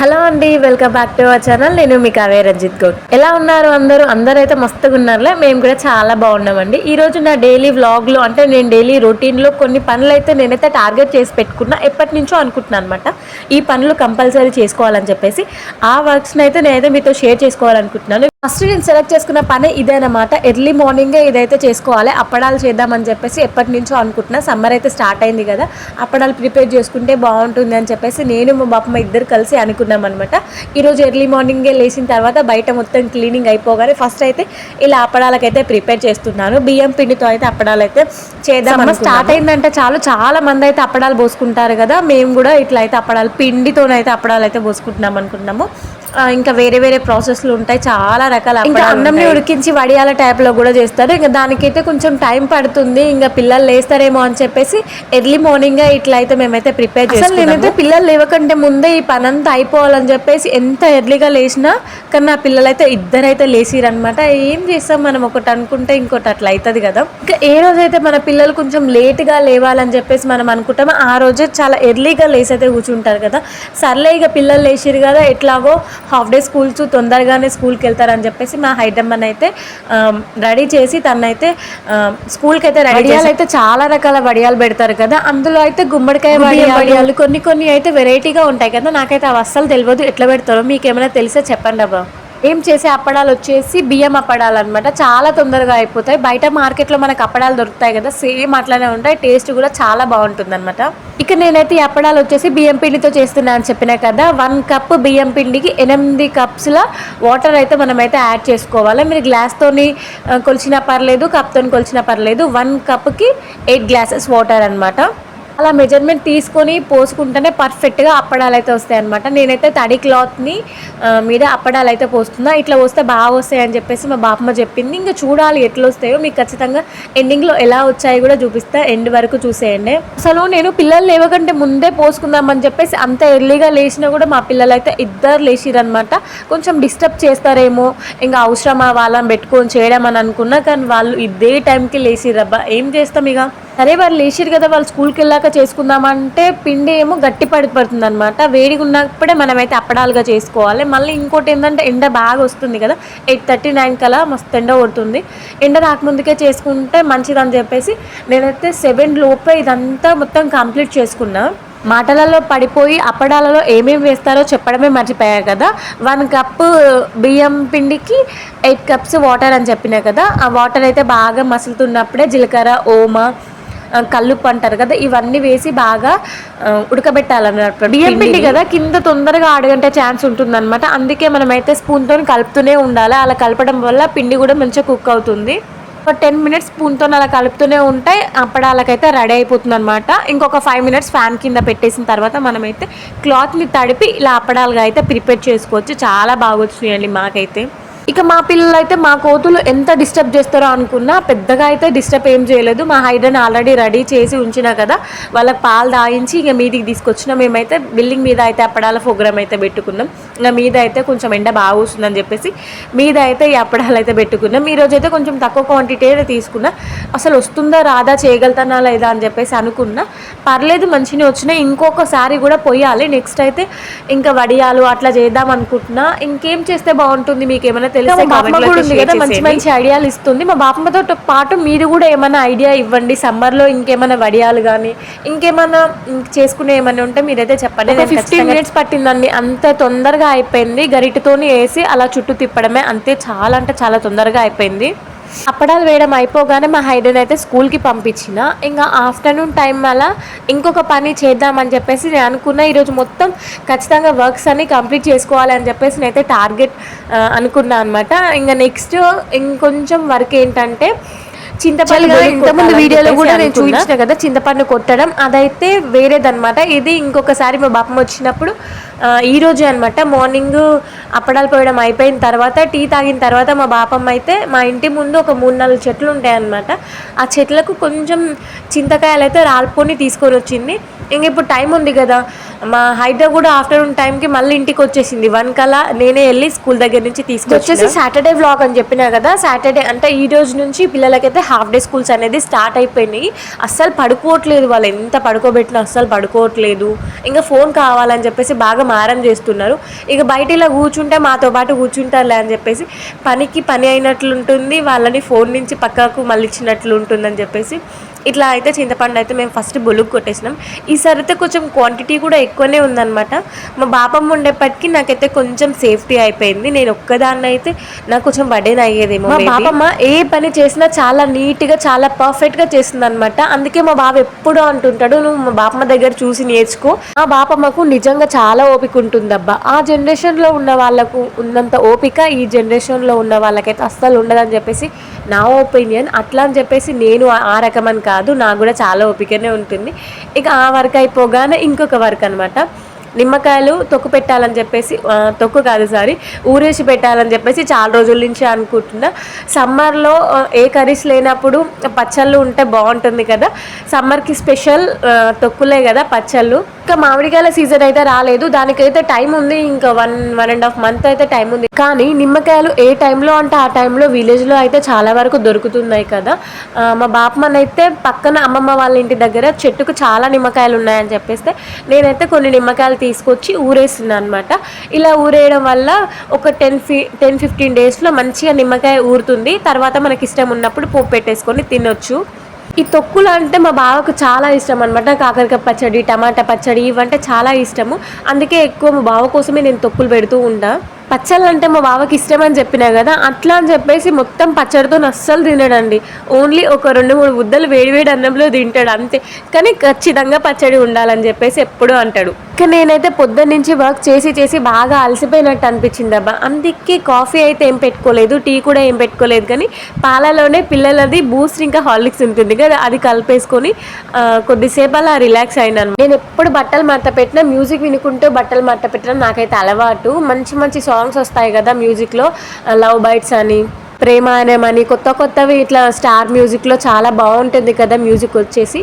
Hello అండి welcome back to our channel. నేను మీ కావ్య రంజిత్ గౌడ్. ఎలా ఉన్నారు అందరూ? అందరూ అయితే మస్తుగా ఉన్నారులే. మేము కూడా చాలా బాగున్నామండి. ఈ రోజు నా డైలీ వ్లాగ్లో అంటే నేను డైలీ రొటీన్లో కొన్ని పనులు అయితే నేనైతే టార్గెట్ చేసి పెట్టుకున్నా ఎప్పటి నుంచో అనుకుంటున్నాను అనమాట ఈ పనులు కంపల్సరీ చేసుకోవాలని చెప్పేసి ఆ వర్క్స్ని అయితే నేనైతే మీతో షేర్ చేసుకోవాలనుకుంటున్నాను. ఫస్ట్ నేను సెలెక్ట్ చేసుకున్న పని ఇదేనమాట ఎర్లీ మార్నింగే ఇదైతే చేసుకోవాలి. అప్పడాలు చేద్దామని చెప్పేసి ఎప్పటి నుంచో అనుకుంటున్నా. సమ్మర్ అయితే స్టార్ట్ అయింది కదా. అప్పడాలు ప్రిపేర్ చేసుకుంటే బాగుంటుంది అని చెప్పేసి నేను మా బాపమ్మ ఇద్దరు కలిసి అనుకున్నాం అనమాట ఈరోజు ఎర్లీ మార్నింగే లేచిన తర్వాత బయట మొత్తం క్లీనింగ్ అయిపోగానే ఫస్ట్ అయితే ఇలా అప్పడాలకైతే ప్రిపేర్ చేస్తున్నాను. బియ్యం పిండితో అయితే అప్పడాలు అయితే చేద్దాం స్టార్ట్ అయిందంటే చాలు. చాలా మంది అయితే అప్పడాలు పోసుకుంటారు కదా. మేము కూడా ఇట్లా అయితే అప్పడాలు పిండితోనైతే అప్పడాలు అయితే పోసుకుంటున్నాం అనుకుంటున్నాము. ఇంకా వేరే వేరే ప్రాసెస్లు ఉంటాయి. చాలా రకాల ఇంకా అన్నంని ఉడికించి వడియాల type లో కూడా చేస్తారు. ఇంకా దానికైతే కొంచెం టైం పడుతుంది. ఇంకా పిల్లలు లేస్తారేమో అని చెప్పేసి ఎర్లీ మార్నింగ్ ఇట్లా అయితే మేమైతే ప్రిపేర్ చేస్తాం నేనైతే పిల్లలు లేవకంటే ముందే ఈ పని అంతా అయిపోవాలని చెప్పేసి ఎంత ఎర్లీగా లేచినా కానీ నా పిల్లలు అయితే ఇద్దరైతే లేచిరనమాట ఏం చేస్తాం మనం? ఒకటి అనుకుంటే ఇంకోటి అట్లా అవుతుంది కదా. ఇంకా ఏ రోజైతే మన పిల్లలు కొంచెం లేట్గా లేవాలని చెప్పేసి మనం అనుకుంటామో ఆ రోజే చాలా ఎర్లీగా లేసి అయితే కూర్చుంటారు కదా. సర్లే ఇక పిల్లలు లేచిరు కదా. ఎట్లాగో హాఫ్ డే స్కూల్స్ తొందరగానే స్కూల్కి వెళ్తారని చెప్పేసి మా హైదరాబాద్ అయితే రెడీ చేసి తనైతే స్కూల్కి అయితే రెడీ అయితే చాలా రకాల వడియాలు పెడతారు కదా అందులో అయితే గుమ్మడికాయ వడియాలు కొన్ని కొన్ని అయితే వెరైటీగా ఉంటాయి కదా నాకైతే అవి అస్సలు తెలియదు ఎట్లా పెడతారో మీకు ఏమైనా తెలిసే చెప్పండి అబ్బా. ఏం చేసే అప్పడాలు వచ్చేసి బియ్యం అప్పడాలు అనమాట చాలా తొందరగా అయిపోతాయి. బయట మార్కెట్లో మనకు అప్పడాలు దొరుకుతాయి కదా సేమ్ అట్లానే ఉంటాయి. టేస్ట్ కూడా చాలా బాగుంటుంది అనమాట ఇక నేనైతే ఈ అప్పడాలు వచ్చేసి బియ్యం పిండితో చేస్తున్నా అని చెప్పినా కదా వన్ కప్ బియ్యం పిండికి ఎనిమిది కప్స్ల వాటర్ అయితే మనమైతే యాడ్ చేసుకోవాలి. మీరు గ్లాస్తోని కొలిచినా పర్లేదు కప్తో కొలిచినా పర్లేదు వన్ కప్కి ఎయిట్ గ్లాసెస్ వాటర్ అనమాట అలా మెజర్మెంట్ తీసుకొని పోసుకుంటేనే పర్ఫెక్ట్గా అప్పడాలు అయితే వస్తాయి అనమాట నేనైతే తడి క్లాత్ని మీద అప్పడాలు అయితే పోస్తున్నా. ఇట్లా వస్తే బాగా వస్తాయి అని చెప్పేసి మా బాపమ్మ చెప్పింది. ఇంకా చూడాలి ఎట్లా వస్తాయో. మీకు ఖచ్చితంగా ఎండింగ్లో ఎలా వచ్చాయో కూడా చూపిస్తా. ఎండ్ వరకు చూసేయండి. అసలు నేను పిల్లలు లేవకంటే ముందే పోసుకుందామని చెప్పేసి అంత ఎర్లీగా లేచినా కూడా మా పిల్లలు అయితే ఇద్దరు లేచిరనమాట కొంచెం డిస్టర్బ్ చేస్తారేమో. ఇంకా అవసరమా వాళ్ళని పెట్టుకొని చేయడం అని అనుకున్నా. కానీ వాళ్ళు ఇదే టైంకి లేచిరబ్బా ఏం చేస్తాం ఇక? సరే వాళ్ళు లేచిరు కదా వాళ్ళు స్కూల్కి వెళ్ళాక చేసుకుందామంటే పిండి ఏమో గట్టి పడిపోతుంది అనమాట వేడిగా ఉన్నప్పుడే మనమైతే అప్పడాలుగా చేసుకోవాలి. మళ్ళీ ఇంకోటి ఏంటంటే ఎండ బాగా వస్తుంది కదా ఎయిట్ థర్టీ నైన్ కలా మస్తు ఎండ కొడుతుంది. ఎండ రాకముందుకే చేసుకుంటే మంచిదని చెప్పేసి నేనైతే సెవెన్ లోపే ఇదంతా మొత్తం కంప్లీట్ చేసుకున్నా. మాటలలో పడిపోయి అప్పడాలలో ఏమేమి వేస్తారో చెప్పడమే మర్చిపోయా కదా. వన్ కప్ బియ్యం పిండికి ఎయిట్ కప్స్ వాటర్ అని చెప్పినా కదా ఆ వాటర్ అయితే బాగా మసులుతున్నప్పుడే జీలకర్ర ఓమా కల్లుప్పు అంటారు కదా ఇవన్నీ వేసి బాగా ఉడకబెట్టాలన్నమాట. బియ్యం పిండి కదా కింద తొందరగా అడగంటే ఛాన్స్ ఉంటుందన్నమాట. అందుకే మనమైతే స్పూన్తో కలుపుతూనే ఉండాలి. అలా కలపడం వల్ల పిండి కూడా మంచిగా కుక్ అవుతుంది. ఒక టెన్ మినిట్స్ స్పూన్తో అలా కలుపుతూనే ఉంటే అప్పడాలకైతే రెడీ అయిపోతుంది అనమాట ఇంకొక ఫైవ్ మినిట్స్ ఫ్యాన్ కింద పెట్టేసిన తర్వాత మనమైతే క్లాత్ని తడిపి ఇలా అప్పడాలుగా అయితే ప్రిపేర్ చేసుకోవచ్చు. చాలా బాగా వచ్చినాయండి మాకైతే. ఇక మా పిల్లలు అయితే మా కోతులు ఎంత డిస్టర్బ్ చేస్తారో అనుకున్నా పెద్దగా అయితే డిస్టర్బ్ ఏం చేయలేదు. మా హైడ్రన్ ఆల్రెడీ రెడీ చేసి ఉంచినా కదా వాళ్ళకి పాలు దాయించి ఇక మీదికి తీసుకొచ్చిన మేమైతే బిల్డింగ్ మీద అయితే అప్పడాల ప్రోగ్రామ్ అయితే పెట్టుకున్నాం. ఇంకా మీద అయితే కొంచెం ఎండ బాగా వస్తుందని చెప్పేసి మీద అయితే ఈ అప్పడాలు అయితే పెట్టుకున్నాం. ఈ రోజు అయితే కొంచెం తక్కువ క్వాంటిటీ అయితే తీసుకున్నా. అసలు వస్తుందా రాదా చేయగలుగుతానా లేదా అని చెప్పేసి అనుకున్నా. పర్లేదు మంచిగా వచ్చినాయి ఇంకొకసారి కూడా పోయాలి. నెక్స్ట్ అయితే ఇంకా వడియాలు అట్లా చేద్దాం అనుకుంటున్నా. ఇంకేం చేస్తే బాగుంటుంది? మీకు ఏమైనా కదా, మంచి. మంచి ఐడియాలు ఇస్తుంది. మా బాపమ్మతో పాటు మీరు కూడా ఏమైనా ఐడియా ఇవ్వండి. సమ్మర్లో ఇంకేమైనా వడియాలు కానీ ఇంకేమైనా ఇంక చేసుకునే ఏమైనా ఉంటే మీరైతే చెప్పండి. ఫిఫ్టీన్ మినిట్స్ పట్టిందండి. అంత తొందరగా అయిపోయింది. గరిటతోని వేసి అలా చుట్టూ తిప్పడమే అంతే. చాలా అంటే చాలా తొందరగా అయిపోయింది. అప్పడాలు వేయడం అయిపోగానే మా హైడెన్ అయితే స్కూల్కి పంపించిన. ఇంకా ఆఫ్టర్నూన్ టైం అలా ఇంకొక పని చేద్దామని చెప్పేసి నేను అనుకున్న. ఈరోజు మొత్తం ఖచ్చితంగా వర్క్స్ అన్ని కంప్లీట్ చేసుకోవాలి అని చెప్పేసి నేనైతే టార్గెట్ అనుకున్నా అనమాట ఇంకా నెక్స్ట్ ఇంకొంచెం వర్క్ ఏంటంటే చింతపండు ఇంతకుముందు వీడియోలో కూడా నేను చూపించిన కదా చింతపండు కొట్టడం. అదైతే వేరేదన్నమాట. ఇది ఇంకొకసారి మా బాపమ్మ వచ్చినప్పుడు ఆ, ఈ రోజే అనమాట మార్నింగ్ అప్పడాలు పోయడం అయిపోయిన తర్వాత టీ తాగిన తర్వాత మా బాపమ్మ అయితే మా ఇంటి ముందు ఒక మూడు నాలుగు చెట్లు ఉంటాయన్నమాట ఆ చెట్లకు కొంచెం చింతకాయలు అయితే రాల్పుకొని తీసుకొని వచ్చింది. ఇంక ఇప్పుడు టైం ఉంది కదా. మా హైద కూడా ఆఫ్టర్నూన్ టైంకి మళ్ళీ ఇంటికి వచ్చేసింది. వన్ కల్లా నేనే వెళ్ళి స్కూల్ దగ్గర నుంచి తీసుకొచ్చేసి సాటర్డే వ్లాగ్ అని చెప్పినా కదా. సాటర్డే అంటే ఈ రోజు నుంచి పిల్లలకైతే హాఫ్ డే స్కూల్స్ అనేది స్టార్ట్ అయిపోయినాయి. అస్సలు పడుకోవట్లేదు వాళ్ళు. ఎంత పడుకోబెట్టినా అస్సలు పడుకోవట్లేదు. ఇంకా ఫోన్ కావాలని చెప్పేసి బాగా మారం చేస్తున్నారు. ఇక బయట ఇలా కూర్చుంటే మాతో పాటు కూర్చుంటారులే అని చెప్పేసి పనికి పని అయినట్లు ఉంటుంది వాళ్ళని ఫోన్ నుంచి పక్కకు మళ్ళిచ్చినట్లు ఉంటుందని చెప్పేసి ఇట్లా అయితే చింతపండు అయితే మేము ఫస్ట్ బొలుగు కొట్టేసినాం. ఈసారి అయితే కొంచెం క్వాంటిటీ కూడా ఎక్కువనే ఉందన్నమాట. మా బాపమ్మ ఉండేప్పటికీ నాకైతే కొంచెం సేఫ్టీ అయిపోయింది. నేను ఒక్కదాన్ని అయితే నాకు కొంచెం బర్డెన్ అయ్యేదేమో మా బాపమ్మ ఏ పని చేసినా చాలా నీట్గా చాలా పర్ఫెక్ట్గా చేస్తుంది అనమాట అందుకే మా బాబు ఎప్పుడూ అంటుంటాడు నువ్వు మా బాపమ్మ దగ్గర చూసి నేర్చుకో. మా బాపమ్మకు నిజంగా చాలా ఓపిక ఉంటుందబ్బా. ఆ జనరేషన్లో ఉన్న వాళ్ళకు ఉన్నంత ఓపిక ఈ జనరేషన్లో ఉన్న వాళ్ళకైతే అస్సలు ఉండదని చెప్పేసి నా ఒపీనియన్ అట్లా అని చెప్పేసి నేను ఆ- ఆ రకమని కాదు. నాకు కూడా చాలా ఓపికనే ఉంటుంది. ఇక ఆ వర్క్ అయిపోగానే ఇంకొక వర్క్ అనమాట నిమ్మకాయలు తొక్కు పెట్టాలని చెప్పేసి తొక్కు కాదు సారీ ఊరేసి పెట్టాలని చెప్పేసి చాలా రోజుల నుంచి అనుకుంటున్నా. సమ్మర్లో ఏ కర్రీస్ లేనప్పుడు పచ్చళ్ళు ఉంటే బాగుంటుంది కదా. సమ్మర్కి స్పెషల్ తొక్కులే కదా పచ్చళ్ళు. ఇంకా మామిడికాయల సీజన్ అయితే రాలేదు. దానికైతే టైం ఉంది. ఇంకా one one and half month అయితే టైం ఉంది. కానీ నిమ్మకాయలు ఏ టైంలో అంటే ఆ టైంలో విలేజ్లో అయితే చాలా వరకు దొరుకుతున్నాయి కదా. మా బాపమన్ అయితే పక్కన అమ్మమ్మ వాళ్ళ ఇంటి దగ్గర చెట్టుకు చాలా నిమ్మకాయలు ఉన్నాయని చెప్పేస్తే నేనైతే కొన్ని నిమ్మకాయలు తీసుకొచ్చి ఊరేస్తున్నాను అనమాట ఇలా ఊరేయడం వల్ల ఒక టెన్ ఫీ టెన్ ఫిఫ్టీన్ డేస్లో మంచిగా నిమ్మకాయ ఊరుతుంది. తర్వాత మనకి ఇష్టం ఉన్నప్పుడు పోపు పెట్టేసుకొని తినొచ్చు. ఈ తొక్కులు అంటే మా బావకు చాలా ఇష్టం అనమాట కాకరకాయ పచ్చడి టమాటా పచ్చడి ఇవంటే చాలా ఇష్టము. అందుకే ఎక్కువ మా బావ కోసమే నేను తొక్కులు పెడుతూ ఉంటా. పచ్చళ్ళు అంటే మా బావకి ఇష్టం అని చెప్పినా కదా అట్లా అని చెప్పేసి మొత్తం పచ్చడితో అస్సలు తినడండి. ఓన్లీ ఒక రెండు మూడు ముద్దలు వేడివేడి అన్నంలో తింటాడు అంతే. కానీ ఖచ్చితంగా పచ్చడి ఉండాలని చెప్పేసి ఎప్పుడూ అంటాడు. ఇంకా నేనైతే పొద్దున్న నుంచి వర్క్ చేసి చేసి బాగా అలసిపోయినట్టు అనిపించింది అబ్బా. అందుకే కాఫీ అయితే ఏం పెట్టుకోలేదు టీ కూడా ఏం పెట్టుకోలేదు కానీ పాలలోనే పిల్లలది బూస్ట్ ఇంకా హార్లిక్స్ ఉంటుంది కదా అది కలిపేసుకొని కొద్దిసేపు అలా రిలాక్స్ అయినాను. నేను ఎప్పుడు బట్టలు మట్ట పెట్టినా మ్యూజిక్ వినుకుంటూ బట్టలు మట్ట పెట్టడం నాకైతే అలవాటు. మంచి మంచి సాంగ్స్ వస్తాయి కదా మ్యూజిక్లో లవ్ బైట్స్ అని. ప్రేమాయణమని కొత్త కొత్తవి ఇట్లా స్టార్ మ్యూజిక్లో చాలా బాగుంటుంది కదా మ్యూజిక్ వచ్చేసి.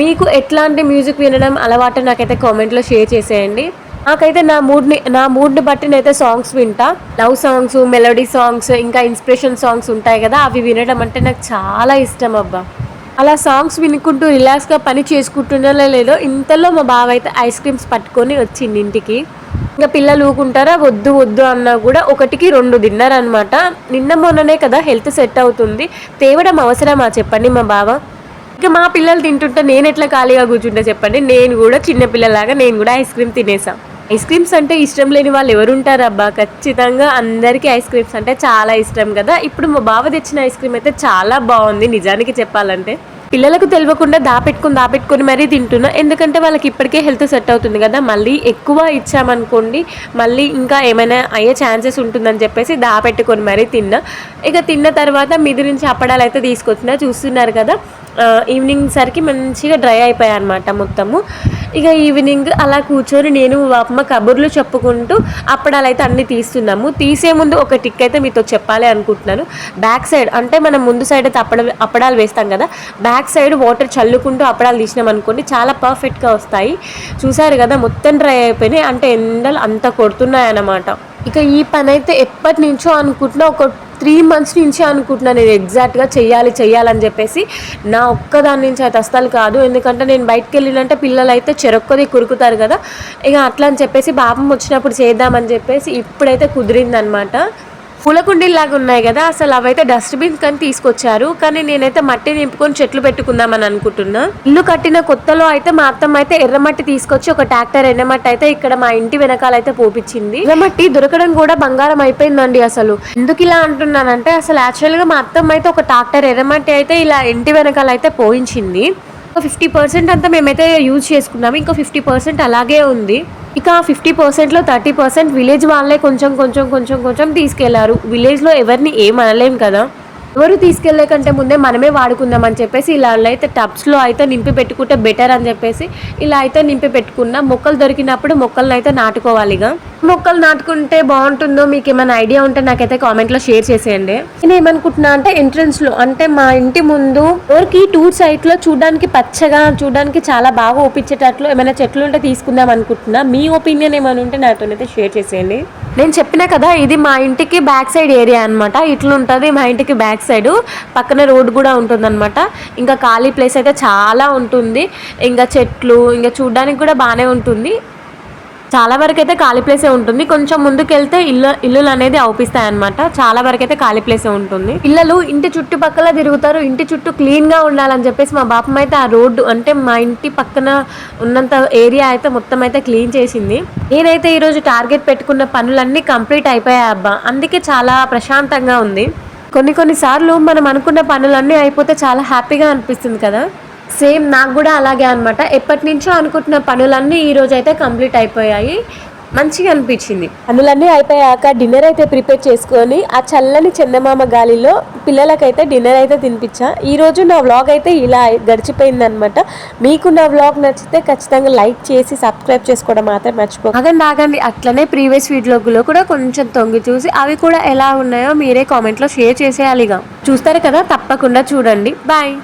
మీకు ఎట్లాంటి మ్యూజిక్ వినడం అలవాటు నాకైతే కామెంట్లో షేర్ చేసేయండి. నాకైతే నా మూడ్ని నా మూడ్ని బట్టి నేనైతే సాంగ్స్ వింటా. లవ్ సాంగ్స్ మెలోడీ సాంగ్స్ ఇంకా ఇన్స్పిరేషన్ సాంగ్స్ ఉంటాయి కదా అవి వినడం అంటే నాకు చాలా ఇష్టం అబ్బా. అలా సాంగ్స్ వినుకుంటూ రిలాక్స్గా పని చేసుకుంటున్నారో లేదో ఇంతలో మా బావ అయితే ఐస్ క్రీమ్స్ పట్టుకొని వచ్చింది ఇంటికి. ఇంకా పిల్లలు ఊకుంటారా? వద్దు వద్దు అన్నా కూడా ఒకటికి రెండు తిన్నారనమాట నిన్న మొన్ననే కదా హెల్త్ సెట్ అవుతుంది. తేవడం అవసరమా చెప్పండి మా బావ? ఇక మా పిల్లలు తింటుంటే నేను ఎట్లా ఖాళీగా కూర్చుంటే చెప్పండి? నేను కూడా చిన్న పిల్లలాగా నేను కూడా ఐస్ క్రీమ్ తినేసా. ఐస్ క్రీమ్స్ అంటే ఇష్టం లేని వాళ్ళు ఎవరు అబ్బా? ఖచ్చితంగా అందరికీ ఐస్ క్రీమ్స్ అంటే చాలా ఇష్టం కదా? ఇప్పుడు మా బావ తెచ్చిన ఐస్ క్రీమ్ అయితే చాలా బాగుంది నిజానికి చెప్పాలంటే. పిల్లలకు తెలియకుండా దాపెట్టుకుని దాపెట్టుకుని మరీ తింటున్నా. ఎందుకంటే వాళ్ళకి ఇప్పటికే హెల్త్ సెట్ అవుతుంది కదా? మళ్ళీ ఎక్కువ ఇచ్చామనుకోండి మళ్ళీ ఇంకా ఏమైనా అయ్యే ఛాన్సెస్ ఉంటుందని చెప్పేసి దాపెట్టుకొని మరీ తిన్నా. ఇక తిన్న తర్వాత మీది నుంచి అప్పడాలు అయితే తీసుకొచ్చినా చూస్తున్నారు కదా? ఈవినింగ్ సరికి మంచిగా డ్రై అయిపోయాయి అనమాట మొత్తము. ఇక ఈవినింగ్ అలా కూర్చొని నేను అమ్మ కబుర్లు చెప్పుకుంటూ అప్పడాలు అయితే అన్ని తీస్తున్నాము. తీసే ముందు ఒక టిక్ అయితే మీతో చెప్పాలి అనుకుంటున్నాను. బ్యాక్ సైడ్ అంటే మనం ముందు సైడ్ అయితే అప్పడ అప్పడాలు వేస్తాం కదా బ్యాక్ సైడ్ వాటర్ చల్లుకుంటూ అప్పడాలు తీసినాం అనుకోండి చాలా పర్ఫెక్ట్గా వస్తాయి. చూసారు కదా మొత్తం డ్రై అయిపోయినాయి. అంటే ఎండలు అంత కొడుతున్నాయి అన్నమాట ఇక ఈ పని అయితే ఎప్పటి నుంచో అనుకుంటున్నా ఒక త్రీ మంత్స్ నుంచి అనుకుంటున్నాను నేను ఎగ్జాక్ట్గా చెయ్యాలి చెయ్యాలని చెప్పేసి. నా ఒక్కదాని నుంచి అయితే అస్సలు కాదు. ఎందుకంటే నేను బయటకు వెళ్ళినంటే పిల్లలు అయితే చెరొక్కది కురుకుతారు కదా. ఇక అట్లా అని చెప్పేసి పాపం వచ్చినప్పుడు చేద్దామని చెప్పేసి ఇప్పుడైతే కుదిరిందనమాట. పూల కుండీలాగా ఉన్నాయి కదా అసలు అవైతే డస్ట్బిన్ కానీ తీసుకొచ్చారు. కానీ నేనైతే మట్టి నింపుకొని చెట్లు పెట్టుకుందామని అనుకుంటున్నా. ఇల్లు కట్టిన కొత్తలో అయితే మా అత్తమ్మ అయితే ఎర్రమట్టి తీసుకొచ్చి ఒక ట్రాక్టర్ ఎర్రమట్టి అయితే ఇక్కడ మా ఇంటి వెనకాల అయితే పోపించింది ఎర్రమట్టి దొరకడం కూడా బంగారం అయిపోయిందండి అసలు. ఎందుకు ఇలా అంటున్నానంటే అసలు యాక్చువల్గా మా అత్తమ్మ అయితే ఒక ట్రాక్టర్ ఎర్రమట్టి అయితే ఇలా ఇంటి వెనకాల అయితే పోయించింది. ఫిఫ్టీ పర్సెంట్ అంతా మేమైతే యూజ్ చేసుకున్నాము ఇంకా ఫిఫ్టీ పర్సెంట్ అలాగే ఉంది. ఇక ఫిఫ్టీ పర్సెంట్లో థర్టీ పర్సెంట్ విలేజ్ వాళ్ళే కొంచెం కొంచెం కొంచెం కొంచెం తీసుకెళ్ళారు. విలేజ్లో ఎవరిని ఏం అనలేం కదా. ఎవరు తీసుకెళ్ళే కంటే ముందే మనమే వాడుకుందాం అని చెప్పేసి ఇలా అయితే టబ్స్లో అయితే నింపి పెట్టుకుంటే బెటర్ అని చెప్పేసి ఇలా అయితే నింపి పెట్టుకున్నా మొక్కలు దొరికినప్పుడు మొక్కలను అయితే నాటుకోవాలిగా మొక్కలు నాటుకుంటే బాగుంటుందో మీకు ఏమైనా ఐడియా ఉంటే నాకైతే కామెంట్లో షేర్ చేసేయండి. నేను ఏమనుకుంటున్నా అంటే ఎంట్రన్స్లో అంటే మా ఇంటి ముందు ఎవరికి టూర్ సైట్లో చూడడానికి పచ్చగా చూడడానికి చాలా బాగా ఒప్పించేటట్లు ఏమైనా చెట్లు ఉంటే తీసుకుందాం అనుకుంటున్నా. మీ ఒపీనియన్ ఏమైనా ఉంటే నాతోనైతే షేర్ చేసేయండి. నేను చెప్పినా కదా ఇది మా ఇంటికి బ్యాక్ సైడ్ ఏరియా అనమాట ఇట్లా ఉంటుంది మా ఇంటికి బ్యాక్ సైడ్ పక్కన రోడ్ కూడా ఉంటుంది ఇంకా ఖాళీ ప్లేస్ అయితే చాలా ఉంటుంది. ఇంకా చెట్లు ఇంకా చూడడానికి కూడా బాగానే ఉంటుంది. చాలా వరకు అయితే ఖాళీ ప్లేసే ఉంటుంది. కొంచెం ముందుకెళ్తే ఇల్లు ఇల్లులు అనేది అవుపిస్తాయి అనమాట చాలా వరకు అయితే ఖాళీ ప్లేసే ఉంటుంది. పిల్లలు ఇంటి చుట్టుపక్కల తిరుగుతారు. ఇంటి చుట్టూ క్లీన్గా ఉండాలని చెప్పేసి మా బాపమ్మ అయితే ఆ రోడ్డు అంటే మా ఇంటి పక్కన ఉన్నంత ఏరియా అయితే మొత్తం అయితే క్లీన్ చేసింది. నేనైతే ఈరోజు టార్గెట్ పెట్టుకున్న పనులన్నీ కంప్లీట్ అయిపోయాయి అబ్బా. అందుకే చాలా ప్రశాంతంగా ఉంది. కొన్ని కొన్నిసార్లు మనం అనుకున్న పనులన్నీ అయిపోతే చాలా హ్యాపీగా అనిపిస్తుంది కదా. సేమ్ నాకు కూడా అలాగే అనమాట ఎప్పటి నుంచో అనుకుంటున్న పనులన్నీ ఈ రోజు అయితే కంప్లీట్ అయిపోయాయి. మంచిగా అనిపించింది. పనులన్నీ అయిపోయాక డిన్నర్ అయితే ప్రిపేర్ చేసుకొని ఆ చల్లని చందమామ గాలిలో పిల్లలకైతే డిన్నర్ అయితే తినిపించా. ఈ రోజు నా వ్లాగ్ అయితే ఇలా గడిచిపోయింది అనమాట మీకు నా వ్లాగ్ నచ్చితే ఖచ్చితంగా లైక్ చేసి సబ్స్క్రైబ్ చేసుకోవడం మాత్రం మర్చిపో ఆగండి ఆగండి. అట్లనే ప్రీవియస్ వీడియోలో కూడా కొంచెం తొంగి చూసి అవి కూడా ఎలా ఉన్నాయో మీరే కామెంట్లో షేర్ చేసేయాలిగా. చూస్తారు కదా తప్పకుండా చూడండి. బాయ్.